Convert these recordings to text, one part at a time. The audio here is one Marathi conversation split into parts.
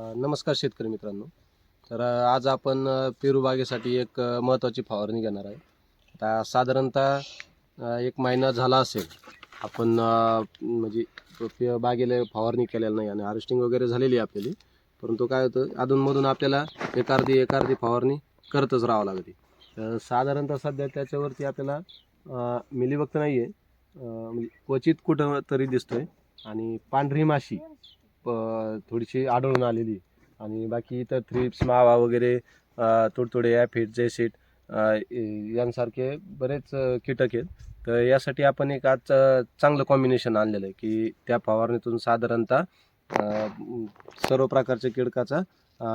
नमस्कार शेतकरी मित्रांनो. तर आज आपण पेरू बागेसाठी एक महत्त्वाची फवारणी घेणार आहे. आता साधारणतः एक महिना झाला असेल. आपण म्हणजे पे- बागेला फवारणी केलेली नाही आणि हार्वेस्टिंग वगैरे झालेली आहे आपल्याला. परंतु काय होतं अधूनमधून आपल्याला एक अर्धी एक अर्धी फवारणी करतच राहावं लागते. तर साधारणतः सध्या त्याच्यावरती आपल्याला अ, नाही आहे म्हणजे क्वचित कुठं तरी दिसतोय. आणि पांढरी माशी थोडीशी आढळून आलेली. आणि बाकी इतर थ्रिप्स मावा वगैरे थोडे थोडे ॲफिड जैसिड यांसारखे बरेच कीटक आहेत. तर यासाठी आपण एक आज चांगलं कॉम्बिनेशन आणलेलं आहे की त्या फवारणीतून साधारणतः सर्व प्रकारच्या कीटकाचा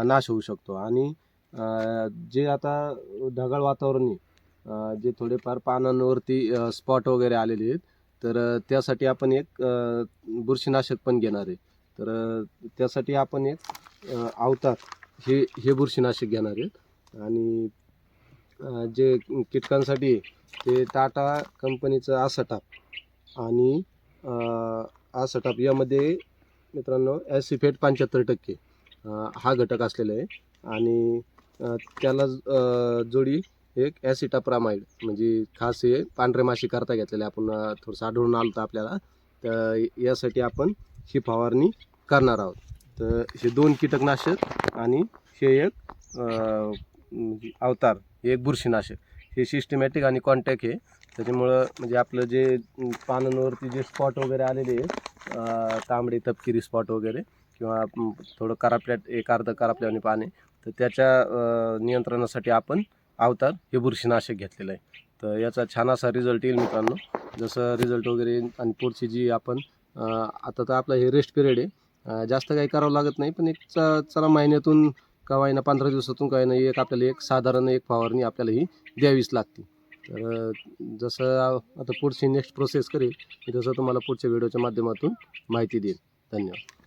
नाश होऊ शकतो. आणि जे आता ढगाळ वातावरण आहे जे थोडेफार पानांवरती स्पॉट वगैरे आलेले आहेत तर त्यासाठी आपण एक बुरशीनाशक पण घेणार आहे. तर त्यासाठी आपण एक अवतार हे हे बुरशीनाशक घेणार आहेत. आणि जे कीटकांसाठी आहे, ते टाटा कंपनीचं आसटाप आणि आसटाप यामध्ये मित्रांनो ॲसिफेट पंच्याहत्तर टक्के हा घटक असलेला आहे. आणि त्याला जोडी एक ॲसिटाप्रामाइड म्हणजे खास हे पांढरे माशी करता घेतलेले आपण थोडंसं आढळून आलं होतं आपल्याला. तर यासाठी आपण ही फवारणी करणार आहोत. तर हे दोन कीटकनाशक आणि हे एक म्हणजे अवतार हे एक बुरशीनाशक. हे सिस्टमॅटिक आणि कॉन्टॅक्ट आहे त्याच्यामुळं म्हणजे आपलं जे पानांवरती जे स्पॉट वगैरे आलेले आहेत तांबडे तपकिरी स्पॉट वगैरे किंवा थोडं करापल्यात एक अर्ध करापल्याने पाने तर त्याच्या नियंत्रणासाठी आपण अवतार हे बुरशीनाशक घेतलेलं आहे. तर याचा छान असा रिझल्ट येईल मित्रांनो. जसं रिझल्ट वगैरे आणि पुढची जी आपण आता तर आपला हे रेस्ट पिरियड आहे. जास्त काही करावं लागत नाही पण एक च चला महिन्यातून का ना पंधरा दिवसातून काही नाही एक आपल्याला एक साधारण एक फवारणी आपल्याला ही द्यावीच लागते. तर जसं आता पुढची नेक्स्ट प्रोसेस करेल मी तसं तुम्हाला पुढच्या व्हिडिओच्या माध्यमातून माहिती देईल धन्यवाद.